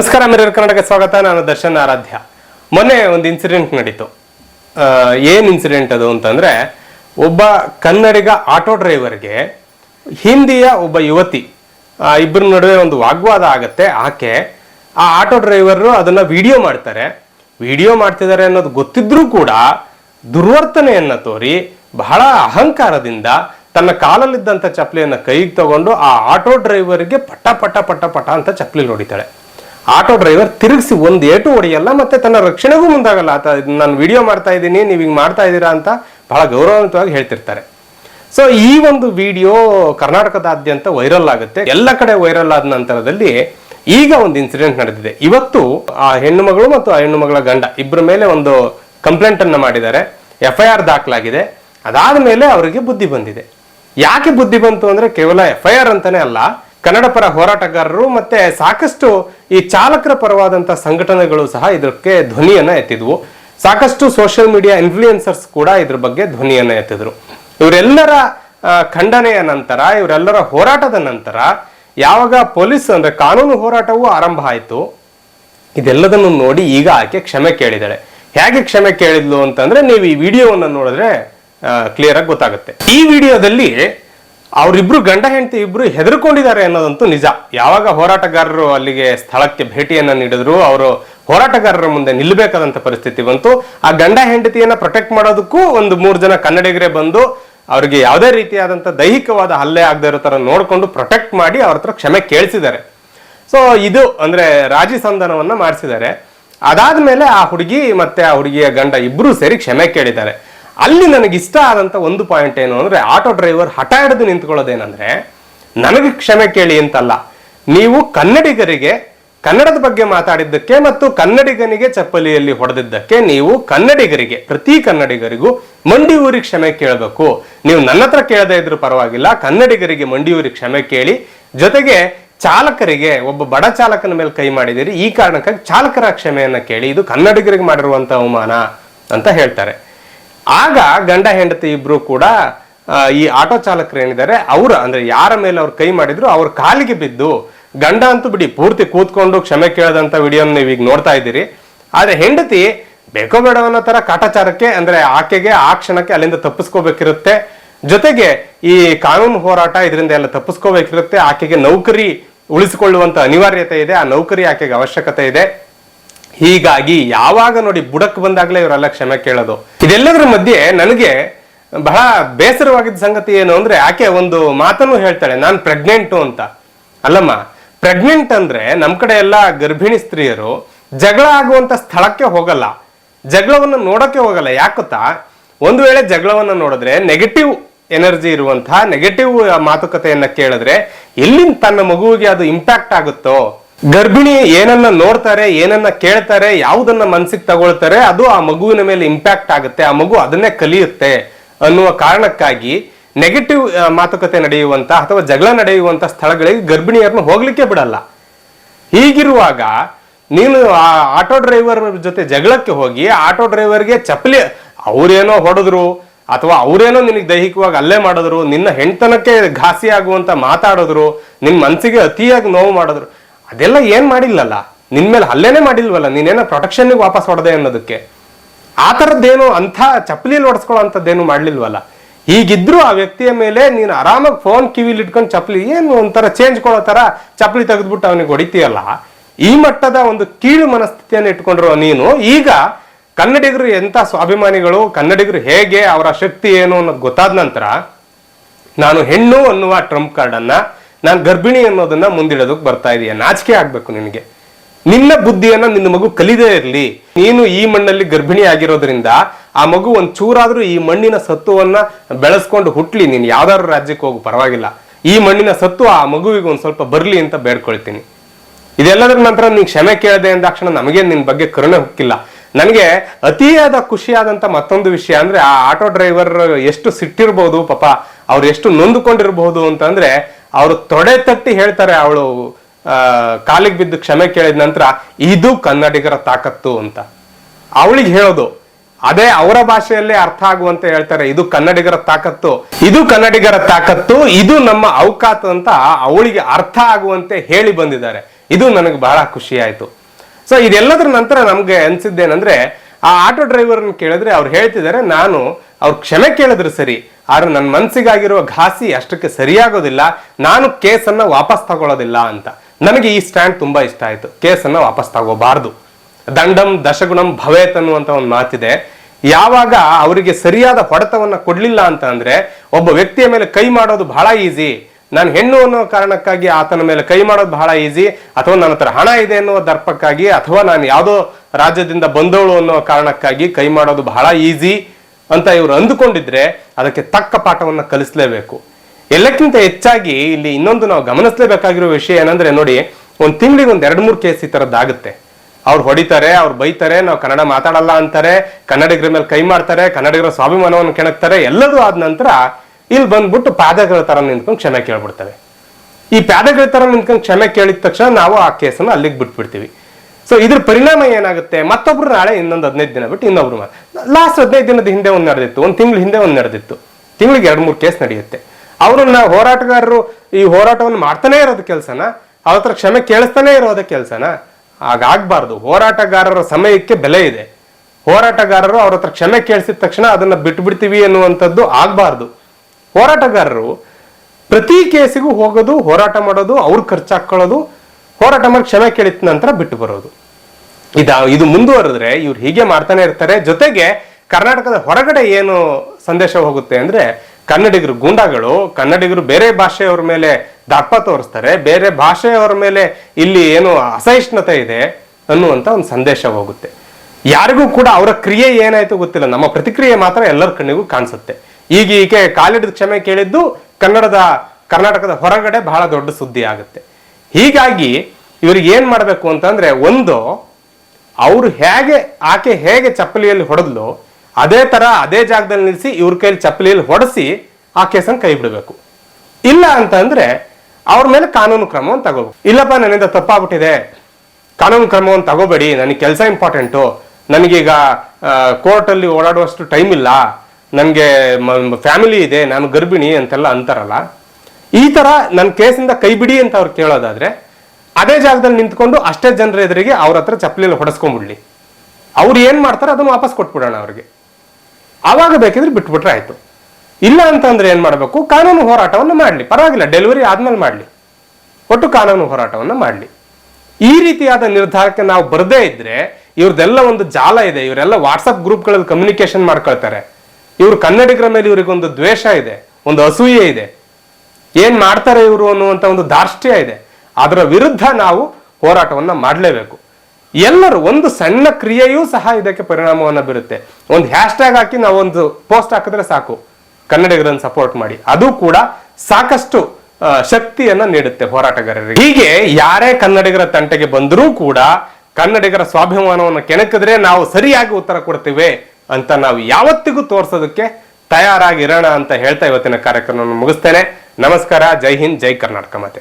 ನಮಸ್ಕಾರ ಮಿರರ್ ಕರ್ನಾಟಕ ಸ್ವಾಗತ. ನಾನು ದರ್ಶನ್ ಆರಾಧ್ಯ. ಮೊನ್ನೆ ಒಂದು ಇನ್ಸಿಡೆಂಟ್ ನಡೀತು. ಏನು ಇನ್ಸಿಡೆಂಟ್ ಅದು ಅಂತಂದ್ರೆ, ಒಬ್ಬ ಕನ್ನಡಿಗ ಆಟೋ ಡ್ರೈವರ್ಗೆ ಹಿಂದಿಯ ಒಬ್ಬ ಯುವತಿ ಇಬ್ಬರ ನಡುವೆ ಒಂದು ವಾಗ್ವಾದ ಆಗುತ್ತೆ. ಆಕೆ ಆ ಆಟೋ ಡ್ರೈವರ್ ಅದನ್ನ ವಿಡಿಯೋ ಮಾಡ್ತಾರೆ. ವಿಡಿಯೋ ಮಾಡ್ತಿದ್ದಾರೆ ಅನ್ನೋದು ಗೊತ್ತಿದ್ರೂ ಕೂಡ ದುರ್ವರ್ತನೆಯನ್ನ ತೋರಿ, ಬಹಳ ಅಹಂಕಾರದಿಂದ ತನ್ನ ಕಾಲಲ್ಲಿದ್ದಂಥ ಚಪ್ಪಲಿಯನ್ನು ಕೈಗೆ ತಗೊಂಡು ಆ ಆಟೋ ಡ್ರೈವರ್ಗೆ ಪಟ ಪಟ ಪಟ ಪಟ ಅಂತ ಚಪ್ಪಲಿ ಹೊಡಿತಾಳೆ. ಆಟೋ ಡ್ರೈವರ್ ತಿರುಗಿಸಿ ಒಂದು ಏಟು ಹೊಡೆಯಲ್ಲ ಮತ್ತೆ ತನ್ನ ರಕ್ಷಣೆಗೂ ಮುಂದಾಗಲ್ಲ. ಆತ ನಾನು ವಿಡಿಯೋ ಮಾಡ್ತಾ ಇದ್ದೀನಿ, ನೀವು ಹಿಂಗೆ ಮಾಡ್ತಾ ಇದ್ದೀರಾ ಅಂತ ಬಹಳ ಗೌರವಂತವಾಗಿ ಹೇಳ್ತಿರ್ತಾರೆ. ಸೊ ಈ ಒಂದು ವಿಡಿಯೋ ಕರ್ನಾಟಕದಾದ್ಯಂತ ವೈರಲ್ ಆಗುತ್ತೆ. ಎಲ್ಲ ಕಡೆ ವೈರಲ್ ಆದ ನಂತರದಲ್ಲಿ ಈಗ ಒಂದು ಇನ್ಸಿಡೆಂಟ್ ನಡೆದಿದೆ. ಇವತ್ತು ಆ ಹೆಣ್ಣು ಮಗಳು ಮತ್ತು ಆ ಹೆಣ್ಣು ಮಗಳ ಗಂಡ ಇಬ್ಬರ ಮೇಲೆ ಒಂದು ಕಂಪ್ಲೇಂಟ್ ಅನ್ನು ಮಾಡಿದ್ದಾರೆ. ಎಫ್ ಐ ಆರ್ ದಾಖಲಾಗಿದೆ. ಅದಾದ ಮೇಲೆ ಅವರಿಗೆ ಬುದ್ಧಿ ಬಂದಿದೆ. ಯಾಕೆ ಬುದ್ಧಿ ಬಂತು ಅಂದ್ರೆ ಕೇವಲ ಎಫ್ ಐ ಆರ್ ಅಂತಾನೆ ಅಲ್ಲ ಕನ್ನಡ ಪರ ಹೋರಾಟಗಾರರು ಮತ್ತೆ ಸಾಕಷ್ಟು ಈ ಚಾಲಕರ ಪರವಾದಂತಹ ಸಂಘಟನೆಗಳು ಸಹ ಇದಕ್ಕೆ ಧ್ವನಿಯನ್ನ ಎತ್ತಿದ್ವು. ಸಾಕಷ್ಟು ಸೋಷಿಯಲ್ ಮೀಡಿಯಾ ಇನ್ಫ್ಲೂಯೆನ್ಸರ್ಸ್ ಕೂಡ ಇದ್ರ ಬಗ್ಗೆ ಧ್ವನಿಯನ್ನ ಎತ್ತಿದ್ರು. ಇವರೆಲ್ಲರ ಖಂಡನೆಯ ನಂತರ, ಇವರೆಲ್ಲರ ಹೋರಾಟದ ನಂತರ ಯಾವಾಗ ಪೊಲೀಸ್ ಅಂದ್ರೆ ಕಾನೂನು ಹೋರಾಟವೂ ಆರಂಭ ಆಯಿತು. ಇದೆಲ್ಲದನ್ನು ನೋಡಿ ಈಗ ಆಕೆ ಕ್ಷಮೆ ಕೇಳಿದಾಳೆ. ಹೇಗೆ ಕ್ಷಮೆ ಕೇಳಿದ್ಲು ಅಂತಂದ್ರೆ ನೀವು ಈ ವಿಡಿಯೋವನ್ನು ನೋಡಿದ್ರೆ ಕ್ಲಿಯರ್ ಆಗಿ ಗೊತ್ತಾಗುತ್ತೆ. ಈ ವಿಡಿಯೋದಲ್ಲಿ ಅವರಿಬ್ರು ಗಂಡ ಹೆಂಡತಿ ಇಬ್ರು ಹೆದರ್ಕೊಂಡಿದ್ದಾರೆ ಅನ್ನೋದಂತೂ ನಿಜ. ಯಾವಾಗ ಹೋರಾಟಗಾರರು ಅಲ್ಲಿಗೆ ಸ್ಥಳಕ್ಕೆ ಭೇಟಿಯನ್ನ ನೀಡಿದ್ರು, ಅವರು ಹೋರಾಟಗಾರರ ಮುಂದೆ ನಿಲ್ಲಬೇಕಾದಂತ ಪರಿಸ್ಥಿತಿ ಬಂತು. ಆ ಗಂಡ ಹೆಂಡತಿಯನ್ನ ಪ್ರೊಟೆಕ್ಟ್ ಮಾಡೋದಕ್ಕೂ ಒಂದು ಮೂರು ಜನ ಕನ್ನಡಿಗರೇ ಬಂದು ಅವರಿಗೆ ಯಾವುದೇ ರೀತಿಯಾದಂತ ದೈಹಿಕವಾದ ಹಲ್ಲೆ ಆಗದೆ ಇರೋ ಥರ ನೋಡ್ಕೊಂಡು ಪ್ರೊಟೆಕ್ಟ್ ಮಾಡಿ ಅವ್ರ ಹತ್ರ ಕ್ಷಮೆ ಕೇಳಿಸಿದ್ದಾರೆ. ಸೊ ಇದು ಅಂದ್ರೆ ರಾಜಿ ಸಂಧಾನವನ್ನ ಮಾಡಿಸಿದ್ದಾರೆ. ಅದಾದ್ಮೇಲೆ ಆ ಹುಡುಗಿ ಮತ್ತೆ ಆ ಹುಡುಗಿಯ ಗಂಡ ಇಬ್ರು ಸೇರಿ ಕ್ಷಮೆ ಕೇಳಿದ್ದಾರೆ. ಅಲ್ಲಿ ನನಗೆ ಇಷ್ಟ ಆದಂತ ಒಂದು ಪಾಯಿಂಟ್ ಏನು ಅಂದ್ರೆ ಆಟೋ ಡ್ರೈವರ್ ಹಠ ಹಿಡಿದು ನಿಂತ್ಕೊಳ್ಳೋದೇನಂದ್ರೆ, ನನಗೆ ಕ್ಷಮೆ ಕೇಳಿ ಅಂತಲ್ಲ. ನೀವು ಕನ್ನಡಿಗರಿಗೆ ಕನ್ನಡದ ಬಗ್ಗೆ ಮಾತಾಡಿದ್ದಕ್ಕೆ ಮತ್ತು ಕನ್ನಡಿಗನಿಗೆ ಚಪ್ಪಲಿಯಲ್ಲಿ ಹೊಡೆದಿದ್ದಕ್ಕೆ ನೀವು ಕನ್ನಡಿಗರಿಗೆ, ಪ್ರತಿ ಕನ್ನಡಿಗರಿಗೂ ಮಂಡಿ ಊರಿ ಕ್ಷಮೆ ಕೇಳಬೇಕು. ನೀವು ನನ್ನ ಹತ್ರ ಕೇಳದೇ ಇದ್ರೂ ಪರವಾಗಿಲ್ಲ, ಕನ್ನಡಿಗರಿಗೆ ಮಂಡಿ ಊರಿ ಕ್ಷಮೆ ಕೇಳಿ. ಜೊತೆಗೆ ಚಾಲಕರಿಗೆ, ಒಬ್ಬ ಬಡ ಚಾಲಕನ ಮೇಲೆ ಕೈ ಮಾಡಿದಿರಿ ಈ ಕಾರಣಕ್ಕಾಗಿ ಚಾಲಕರ ಕ್ಷಮೆಯನ್ನ ಕೇಳಿ, ಇದು ಕನ್ನಡಿಗರಿಗೆ ಮಾಡಿರುವಂತ ಅವಮಾನ ಅಂತ ಹೇಳ್ತಾರೆ. ಆಗ ಗಂಡ ಹೆಂಡತಿ ಇಬ್ರು ಕೂಡ ಈ ಆಟೋ ಚಾಲಕರು ಏನಿದ್ದಾರೆ, ಅವರು, ಅಂದ್ರೆ ಯಾರ ಮೇಲೆ ಅವ್ರು ಕೈ ಮಾಡಿದ್ರು, ಅವ್ರ ಕಾಲಿಗೆ ಬಿದ್ದು, ಗಂಡ ಅಂತೂ ಬಿಡಿ ಪೂರ್ತಿ ಕೂತ್ಕೊಂಡು ಕ್ಷಮೆ ಕೇಳದಂತ ವಿಡಿಯೋನ ನೀವು ಈಗ ನೋಡ್ತಾ ಇದ್ದೀರಿ. ಆದ್ರೆ ಹೆಂಡತಿ ಬೇಕೋ ಬೇಡವನ್ನೋ ತರ ಕಾಟಾಚಾರಕ್ಕೆ, ಅಂದ್ರೆ ಆಕೆಗೆ, ಆ ಕ್ಷಣಕ್ಕೆ ಅಲ್ಲಿಂದ ತಪ್ಪಿಸ್ಕೋಬೇಕಿರುತ್ತೆ. ಜೊತೆಗೆ ಈ ಕಾನೂನು ಹೋರಾಟ ಇದರಿಂದ ಎಲ್ಲ ತಪ್ಪಿಸ್ಕೋಬೇಕಿರುತ್ತೆ. ಆಕೆಗೆ ನೌಕರಿ ಉಳಿಸಿಕೊಳ್ಳುವಂತ ಅನಿವಾರ್ಯತೆ ಇದೆ. ಆ ನೌಕರಿ ಆಕೆಗೆ ಅವಶ್ಯಕತೆ ಇದೆ. ಹೀಗಾಗಿ ಯಾವಾಗ ನೋಡಿ ಬುಡಕ್ ಬಂದಾಗಲೇ ಇವರೆಲ್ಲ ಕ್ಷಮೆ ಕೇಳೋದು. ಇದೆಲ್ಲದರ ಮಧ್ಯೆ ನನಗೆ ಬಹಳ ಬೇಸರವಾಗಿದ್ದ ಸಂಗತಿ ಏನು ಅಂದ್ರೆ ಆಕೆ ಒಂದು ಮಾತನ್ನು ಹೇಳ್ತಾಳೆ, ನಾನು ಪ್ರೆಗ್ನೆಂಟು ಅಂತ. ಅಲ್ಲಮ್ಮ ಪ್ರೆಗ್ನೆಂಟ್ ಅಂದ್ರೆ ನಮ್ ಕಡೆ ಎಲ್ಲ ಗರ್ಭಿಣಿ ಸ್ತ್ರೀಯರು ಜಗಳ ಆಗುವಂತ ಸ್ಥಳಕ್ಕೆ ಹೋಗಲ್ಲ. ಜಗಳವನ್ನು ನೋಡಕ್ಕೆ ಹೋಗಲ್ಲ. ಯಾಕೊತ್ತಾ ಒಂದು ವೇಳೆ ಜಗಳವನ್ನು ನೋಡಿದ್ರೆ ನೆಗೆಟಿವ್ ಎನರ್ಜಿ ಇರುವಂತಹ ನೆಗೆಟಿವ್ ಮಾತುಕತೆಯನ್ನು ಕೇಳಿದ್ರೆ ಎಲ್ಲಿ ತನ್ನ ಮಗುವಿಗೆ ಅದು ಇಂಪ್ಯಾಕ್ಟ್ ಆಗುತ್ತೋ ಗರ್ಭಿಣಿ ಏನನ್ನ ನೋಡ್ತಾರೆ, ಏನನ್ನ ಕೇಳ್ತಾರೆ, ಯಾವುದನ್ನ ಮನ್ಸಿಗೆ ತಗೊಳ್ತಾರೆ, ಅದು ಆ ಮಗುವಿನ ಮೇಲೆ ಇಂಪ್ಯಾಕ್ಟ್ ಆಗುತ್ತೆ, ಆ ಮಗು ಅದನ್ನೇ ಕಲಿಯುತ್ತೆ ಅನ್ನುವ ಕಾರಣಕ್ಕಾಗಿ ನೆಗೆಟಿವ್ ಮಾತುಕತೆ ನಡೆಯುವಂತ ಅಥವಾ ಜಗಳ ನಡೆಯುವಂತ ಸ್ಥಳಗಳಿಗೆ ಗರ್ಭಿಣಿಯರನ್ನು ಹೋಗ್ಲಿಕ್ಕೆ ಬಿಡಲ್ಲ. ಹೀಗಿರುವಾಗ ನೀನು ಆ ಆಟೋ ಡ್ರೈವರ್ ಜೊತೆ ಜಗಳಕ್ಕೆ ಹೋಗಿ ಆಟೋ ಡ್ರೈವರ್ಗೆ ಚಪ್ಪಲಿ, ಅವರೇನೋ ಹೊಡೆದ್ರು, ಅಥವಾ ಅವರೇನೋ ನಿನಗೆ ದೈಹಿಕವಾಗಿ ಅಲ್ಲೇ ಮಾಡಿದ್ರು, ನಿನ್ನ ಹೆಣ್ತನಕ್ಕೆ ಘಾಸಿ ಆಗುವಂತ ಮಾತಾಡಿದ್ರು ನಿನ್ನ ಮನಸ್ಸಿಗೆ ಅತಿಯಾಗಿ ನೋವು ಮಾಡಿದ್ರು ಅದೆಲ್ಲ ಏನ್ ಮಾಡಿಲ್ಲಲ್ಲ? ನಿನ್ ಮೇಲೆ ಹಲ್ಲೇನೆ ಮಾಡಿಲ್ವಲ್ಲ? ನೀನೇನೋ ಪ್ರೊಟೆಕ್ಷನ್ಗೆ ವಾಪಸ್ ಹೊಡೆದೆ ಅನ್ನೋದಕ್ಕೆ. ಆ ಥರದ್ದೇನು ಅಂಥ ಚಪ್ಪಲಿಲಿ ಹೊಡೆಸ್ಕೊಳ್ಳೋ ಅಂಥದ್ದೇನು ಮಾಡ್ಲಿಲ್ವಲ್ಲ? ಹೀಗಿದ್ರು ಆ ವ್ಯಕ್ತಿಯ ಮೇಲೆ ನೀನು ಆರಾಮಾಗಿ ಫೋನ್ ಕಿವಿಲಿ ಇಟ್ಕೊಂಡು ಚಪ್ಪಲಿ, ಏನು ಒಂಥರ ಚೇಂಜ್ ಕೊಡೋ ತರ ಚಪ್ಪಲಿ ತೆಗೆದ್ಬಿಟ್ಟು ಅವನಿಗೆ ಹೊಡಿತೀಯಲ್ಲ? ಈ ಮಟ್ಟದ ಒಂದು ಕೀಳು ಮನಸ್ಥಿತಿಯನ್ನು ಇಟ್ಕೊಂಡಿರೋ ನೀನು, ಈಗ ಕನ್ನಡಿಗರು ಎಂಥ ಸ್ವಾಭಿಮಾನಿಗಳು ಕನ್ನಡಿಗರು ಹೇಗೆ ಅವರ ಶಕ್ತಿ ಏನು ಅನ್ನೋದು ಗೊತ್ತಾದ ನಂತರ, ನಾನು ಹೆಣ್ಣು ಅನ್ನುವ ಟ್ರಂಪ್ ಕಾರ್ಡ್ ಅನ್ನ ನಾನು ಗರ್ಭಿಣಿ ಅನ್ನೋದನ್ನ ಮುಂದಿಡೋದಕ್ಕೆ ಬರ್ತಾ ಇದೀಯ. ನಾಚಿಕೆ ಆಗ್ಬೇಕು ನಿನಗೆ. ನಿನ್ನ ಬುದ್ಧಿಯನ್ನ ನಿನ್ನ ಮಗು ಕಲಿದೇ ಇರಲಿ. ನೀನು ಈ ಮಣ್ಣಲ್ಲಿ ಗರ್ಭಿಣಿ ಆಗಿರೋದ್ರಿಂದ ಆ ಮಗು ಒಂದ್ ಚೂರಾದ್ರೂ ಈ ಮಣ್ಣಿನ ಸತ್ವವನ್ನ ಬೆಳೆಸ್ಕೊಂಡು ಹುಟ್ಲಿ. ನೀನು ಯಾವ್ದಾದ್ರು ರಾಜ್ಯಕ್ಕೆ ಹೋಗು, ಪರವಾಗಿಲ್ಲ. ಈ ಮಣ್ಣಿನ ಸತ್ವ ಆ ಮಗುವಿಗೆ ಒಂದ್ ಸ್ವಲ್ಪ ಬರ್ಲಿ ಅಂತ ಬೇಡ್ಕೊಳ್ತೀನಿ. ಇದೆಲ್ಲದರ ನಂತರ ನೀನ್ ಕ್ಷಮೆ ಕೇಳದೆ ಅಂದಾಕ್ಷಣ ನಮಗೆ ನಿನ್ ಬಗ್ಗೆ ಕರುಣೆ ಹುಕ್ಕಿಲ್ಲ. ನನಗೆ ಅತಿಯಾದ ಖುಷಿಯಾದಂತ ಮತ್ತೊಂದು ವಿಷಯ ಅಂದ್ರೆ ಆ ಆಟೋ ಡ್ರೈವರ್ ಎಷ್ಟು ಸಿಟ್ಟಿರ್ಬೋದು ಪಾಪ, ಅವ್ರು ಎಷ್ಟು ನೊಂದುಕೊಂಡಿರಬಹುದು ಅಂತಂದ್ರೆ ಅವರು ತೊಡೆ ತಟ್ಟಿ ಹೇಳ್ತಾರೆ ಅವಳು ಕಾಲಿಗೆ ಬಿದ್ದು ಕ್ಷಮೆ ಕೇಳಿದ ನಂತರ, ಇದು ಕನ್ನಡಿಗರ ತಾಕತ್ತು ಅಂತ. ಅವಳಿಗೆ ಹೇಳೋದು, ಅದೇ ಅವರ ಭಾಷೆಯಲ್ಲೇ ಅರ್ಥ ಆಗುವಂತೆ ಹೇಳ್ತಾರೆ, ಇದು ಕನ್ನಡಿಗರ ತಾಕತ್ತು, ಇದು ಕನ್ನಡಿಗರ ತಾಕತ್ತು, ಇದು ನಮ್ಮ ಅವಕಾತ ಅಂತ ಅವಳಿಗೆ ಅರ್ಥ ಆಗುವಂತೆ ಹೇಳಿ ಬಂದಿದ್ದಾರೆ. ಇದು ನನಗೆ ಬಹಳ ಖುಷಿ ಆಯ್ತು. ಸೊ ಇದೆಲ್ಲದರ ನಂತರ ನಮ್ಗೆ ಅನ್ಸಿದ್ದೇನಂದ್ರೆ, ಆ ಆಟೋ ಡ್ರೈವರ್ನ ಕೇಳಿದ್ರೆ ಅವ್ರು ಹೇಳ್ತಿದ್ದಾರೆ, ನಾನು ಅವ್ರ ಕ್ಷಮೆ ಕೇಳಿದ್ರು ಸರಿ ಆದ್ರೆ ನನ್ನ ಮನಸ್ಸಿಗಾಗಿರುವ ಘಾಸಿ ಅಷ್ಟಕ್ಕೆ ಸರಿಯಾಗೋದಿಲ್ಲ. ನಾನು ಕೇಸನ್ನ ವಾಪಸ್ ತಗೊಳ್ಳೋದಿಲ್ಲ ಅಂತ. ನನಗೆ ಈ ಸ್ಟ್ಯಾಂಡ್ ತುಂಬಾ ಇಷ್ಟ ಆಯ್ತು. ಕೇಸನ್ನ ವಾಪಸ್ ತಗೋಬಾರ್ದು. ದಂಡಂ ದಶಗುಣಂ ಭವೇತ್ ಅನ್ನುವಂತ ಒಂದು ಮಾತಿದೆ. ಯಾವಾಗ ಅವರಿಗೆ ಸರಿಯಾದ ಹೊಡೆತವನ್ನ ಕೊಡ್ಲಿಲ್ಲ ಅಂತ ಅಂದ್ರೆ ಒಬ್ಬ ವ್ಯಕ್ತಿಯ ಮೇಲೆ ಕೈ ಮಾಡೋದು ಬಹಳ ಈಸಿ. ನಾನು ಹೆಣ್ಣು ಅನ್ನೋ ಕಾರಣಕ್ಕಾಗಿ ಆತನ ಮೇಲೆ ಕೈ ಮಾಡೋದು ಬಹಳ ಈಸಿ. ಅಥವಾ ನನ್ನ ಹತ್ರ ಹಣ ಇದೆ ಅನ್ನೋ ದರ್ಪಕ್ಕಾಗಿ ಅಥವಾ ನಾನು ಯಾವುದೋ ರಾಜ್ಯದಿಂದ ಬಂದವಳು ಅನ್ನೋ ಕಾರಣಕ್ಕಾಗಿ ಕೈ ಮಾಡೋದು ಬಹಳ ಈಸಿ. ಅಂತ ಇವರು ಅಂದುಕೊಂಡಿದ್ರೆ ಅದಕ್ಕೆ ತಕ್ಕ ಪಾಠವನ್ನು ಕಲಿಸ್ಲೇಬೇಕು. ಎಲ್ಲಕ್ಕಿಂತ ಹೆಚ್ಚಾಗಿ ಇಲ್ಲಿ ಇನ್ನೊಂದು ನಾವು ಗಮನಿಸಲೇಬೇಕಾಗಿರೋ ವಿಷಯ ಏನಂದ್ರೆ ನೋಡಿ, ಒಂದು ತಿಂಗಳಿಗೆ ಒಂದು ಎರಡು ಮೂರು ಕೇಸ್ ಈ ಥರದ್ದಾಗುತ್ತೆ ಅವ್ರು ಹೊಡಿತಾರೆ, ಅವ್ರು ಬೈತಾರೆ, ನಾವು ಕನ್ನಡ ಮಾತಾಡಲ್ಲ ಅಂತಾರೆ, ಕನ್ನಡಿಗರ ಮೇಲೆ ಕೈ ಮಾಡ್ತಾರೆ, ಕನ್ನಡಿಗರ ಸ್ವಾಭಿಮಾನವನ್ನು ಕೆಣಕ್ತಾರೆ, ಎಲ್ಲದೂ ಆದ ನಂತರ ಇಲ್ಲಿ ಬಂದ್ಬಿಟ್ಟು ಪಾದಗಳ ತರ ನಿಂತ್ಕೊಂಡು ಕ್ಷಮೆ ಕೇಳ್ಬಿಡ್ತವೆ. ಈ ಪ್ಯಾದಗಳ ತರ ನಿಂತ್ಕೊಂಡು ಕ್ಷಮೆ ಕೇಳಿದ ತಕ್ಷಣ ನಾವು ಆ ಕೇಸನ್ನು ಅಲ್ಲಿಗೆ ಬಿಟ್ಬಿಡ್ತೀವಿ. ಸೊ ಇದ್ರ ಪರಿಣಾಮ ಏನಾಗುತ್ತೆ? ಮತ್ತೊಬ್ರು ನಾಳೆ ಇನ್ನೊಂದು ಹದಿನೈದು ದಿನ ಬಿಟ್ಟು ಇನ್ನೊಬ್ರು ಲಾಸ್ಟ್ ಹದಿನೈದು ದಿನದ ಹಿಂದೆ ಒಂದು ನಡೆದಿತ್ತು, ಒಂದು ತಿಂಗಳ ಹಿಂದೆ ಒಂದು ನಡೆದಿತ್ತು. ತಿಂಗಳಿಗೆ ಎರಡು ಮೂರು ಕೇಸ್ ನಡೆಯುತ್ತೆ. ಅವ್ರನ್ನ ಹೋರಾಟಗಾರರು ಈ ಹೋರಾಟವನ್ನು ಮಾಡ್ತಾನೆ ಇರೋದು ಕೆಲಸನ, ಅವ್ರ ಕ್ಷಮೆ ಕೇಳಿಸ್ತಾನೆ ಇರೋದ ಕೆಲಸನ. ಹಾಗಾಗ್ಬಾರ್ದು. ಹೋರಾಟಗಾರರ ಸಮಯಕ್ಕೆ ಬೆಲೆ ಇದೆ. ಹೋರಾಟಗಾರರು ಅವ್ರ ಹತ್ರ ಕ್ಷಮೆ ಕೇಳಿಸಿದ ತಕ್ಷಣ ಅದನ್ನ ಬಿಟ್ಟು ಬಿಡ್ತೀವಿ ಅನ್ನುವಂಥದ್ದು ಆಗ್ಬಾರ್ದು. ಹೋರಾಟಗಾರರು ಪ್ರತಿ ಕೇಸಿಗೂ ಹೋಗೋದು, ಹೋರಾಟ ಮಾಡೋದು, ಅವ್ರ ಖರ್ಚು ಹಾಕ್ಕೊಳ್ಳೋದು ಹೋರಾಟ ಮಾಡಿ ಕ್ಷಮೆ ಕೇಳಿದ ನಂತರ ಬಿಟ್ಟು ಬರೋದು. ಇದ, ಇದು ಮುಂದುವರೆದ್ರೆ ಇವ್ರು ಹೀಗೆ ಮಾಡ್ತಾನೆ ಇರ್ತಾರೆ. ಜೊತೆಗೆ ಕರ್ನಾಟಕದ ಹೊರಗಡೆ ಏನು ಸಂದೇಶ ಹೋಗುತ್ತೆ ಅಂದ್ರೆ ಕನ್ನಡಿಗರು ಗೂಂಡಾಗಳು, ಕನ್ನಡಿಗರು ಬೇರೆ ಭಾಷೆಯವ್ರ ಮೇಲೆ ದರ್ಪ ತೋರಿಸ್ತಾರೆ, ಬೇರೆ ಭಾಷೆಯವರ ಮೇಲೆ ಇಲ್ಲಿ ಏನು ಅಸಹಿಷ್ಣುತೆ ಇದೆ ಅನ್ನುವಂತ ಒಂದು ಸಂದೇಶ ಹೋಗುತ್ತೆ. ಯಾರಿಗೂ ಕೂಡ ಅವರ ಕ್ರಿಯೆ ಏನಾಯ್ತು ಗೊತ್ತಿಲ್ಲ. ನಮ್ಮ ಪ್ರತಿಕ್ರಿಯೆ ಮಾತ್ರ ಎಲ್ಲರ ಕಣ್ಣಿಗೂ ಕಾಣಿಸುತ್ತೆ. ಈಗ ಈಕೆ ಕಾಲಿಡಿದ ಕ್ಷಮೆ ಕೇಳಿದ್ದು ಕನ್ನಡದ, ಕರ್ನಾಟಕದ ಹೊರಗಡೆ ಬಹಳ ದೊಡ್ಡ ಸುದ್ದಿ ಆಗುತ್ತೆ. ಹೀಗಾಗಿ ಇವ್ರಿಗೆ ಏನ್ ಮಾಡಬೇಕು ಅಂತಂದ್ರೆ, ಒಂದು ಅವ್ರು ಹೇಗೆ, ಆಕೆ ಹೇಗೆ ಚಪ್ಪಲಿಯಲ್ಲಿ ಹೊಡೆದ್ಲು, ಅದೇ ತರ ಅದೇ ಜಾಗದಲ್ಲಿ ನಿಲ್ಲಿಸಿ ಇವ್ರ ಕೈಯಲ್ಲಿ ಚಪ್ಪಲಿಯಲ್ಲಿ ಹೊಡೆಸಿ ಆ ಕೇಸನ್ನು ಕೈ ಬಿಡಬೇಕು. ಇಲ್ಲ ಅಂತಂದ್ರೆ ಅವ್ರ ಮೇಲೆ ಕಾನೂನು ಕ್ರಮವನ್ನು ತಗೋಬೇಕು. ಇಲ್ಲಪ್ಪ, ನನ್ನಿಂದ ತಪ್ಪಾಗ್ಬಿಟ್ಟಿದೆ. ಕಾನೂನು ಕ್ರಮವನ್ನು ತಗೋಬೇಡಿ, ನನಗೆ ಕೆಲಸ ಇಂಪಾರ್ಟೆಂಟು. ನನಗೀಗ ಕೋರ್ಟಲ್ಲಿ ಓಡಾಡುವಷ್ಟು ಟೈಮ್ ಇಲ್ಲ. ನನಗೆ ಫ್ಯಾಮಿಲಿ ಇದೆ, ನಾನು ಗರ್ಭಿಣಿ ಅಂತೆಲ್ಲ ಅಂತಾರಲ್ಲ. ಈ ತರ ನನ್ನ ಕೇಸಿಂದ ಕೈ ಬಿಡಿ ಅಂತ ಅವ್ರು ಕೇಳೋದಾದ್ರೆ ಅದೇ ಜಾಗದಲ್ಲಿ ನಿಂತ್ಕೊಂಡು ಅಷ್ಟೇ ಜನರ ಎದುರಿಗೆ ಅವ್ರ ಹತ್ರ ಚಪ್ಪಲಿ ಹೊಡೆಸ್ಕೊಂಡ್ಬಿಡ್ಲಿ. ಅವ್ರು ಏನು ಮಾಡ್ತಾರೆ ಅದನ್ನು ವಾಪಸ್ ಕೊಟ್ಬಿಡೋಣ ಅವ್ರಿಗೆ. ಆವಾಗ ಬೇಕಿದ್ರೆ ಬಿಟ್ಬಿಟ್ರೆ ಆಯ್ತು. ಇಲ್ಲ ಅಂತಂದ್ರೆ ಏನು ಮಾಡಬೇಕು? ಕಾನೂನು ಹೋರಾಟವನ್ನು ಮಾಡಲಿ. ಪರವಾಗಿಲ್ಲ, ಡೆಲಿವರಿ ಆದ್ಮೇಲೆ ಮಾಡಲಿ. ಒಟ್ಟು ಕಾನೂನು ಹೋರಾಟವನ್ನು ಮಾಡಲಿ. ಈ ರೀತಿಯಾದ ನಿರ್ಧಾರಕ್ಕೆ ನಾವು ಬರದೇ ಇದ್ರೆ ಇವ್ರದ್ದೆಲ್ಲ ಒಂದು ಜಾಲ ಇದೆ. ಇವರೆಲ್ಲ ವಾಟ್ಸಪ್ ಗ್ರೂಪ್ಗಳಲ್ಲಿ ಕಮ್ಯುನಿಕೇಶನ್ ಮಾಡ್ಕೊಳ್ತಾರೆ. ಇವ್ರು ಕನ್ನಡಿಗರ ಮೇಲೆ ಇವರಿಗೊಂದು ದ್ವೇಷ ಇದೆ, ಒಂದು ಅಸೂಯೆ ಇದೆ. ಏನ್ ಮಾಡ್ತಾರೆ ಇವರು ಅನ್ನುವಂತ ಒಂದು ಧಾರ್ಷ್ಟ್ಯ ಇದೆ. ಅದರ ವಿರುದ್ಧ ನಾವು ಹೋರಾಟವನ್ನು ಮಾಡಲೇಬೇಕು. ಎಲ್ಲರೂ ಒಂದು ಸಣ್ಣ ಕ್ರಿಯೆಯೂ ಸಹ ಇದಕ್ಕೆ ಪರಿಣಾಮವನ್ನು ಬೀರುತ್ತೆ. ಒಂದು ಹ್ಯಾಶ್ ಟ್ಯಾಗ್ ಹಾಕಿ ನಾವು ಒಂದು ಪೋಸ್ಟ್ ಹಾಕಿದ್ರೆ ಸಾಕು. ಕನ್ನಡಿಗರನ್ನು ಸಪೋರ್ಟ್ ಮಾಡಿ. ಅದು ಕೂಡ ಸಾಕಷ್ಟು ಶಕ್ತಿಯನ್ನ ನೀಡುತ್ತೆ ಹೋರಾಟಗಾರರಿಗೆ. ಹೀಗೆ ಯಾರೇ ಕನ್ನಡಿಗರ ತಂಟೆಗೆ ಬಂದರೂ ಕೂಡ ಕನ್ನಡಿಗರ ಸ್ವಾಭಿಮಾನವನ್ನು ಕೆಣಕಿದ್ರೆ ನಾವು ಸರಿಯಾಗಿ ಉತ್ತರ ಕೊಡ್ತೇವೆ ಅಂತ ನಾವು ಯಾವತ್ತಿಗೂ ತೋರ್ಸೋದಕ್ಕೆ ತಯಾರಾಗಿರೋಣ ಅಂತ ಹೇಳ್ತಾ ಇವತ್ತಿನ ಕಾರ್ಯಕ್ರಮವನ್ನು ಮುಗಿಸ್ತೇನೆ. ನಮಸ್ಕಾರ. ಜೈ ಹಿಂದ್, ಜೈ ಕರ್ನಾಟಕ ಮಾತೆ.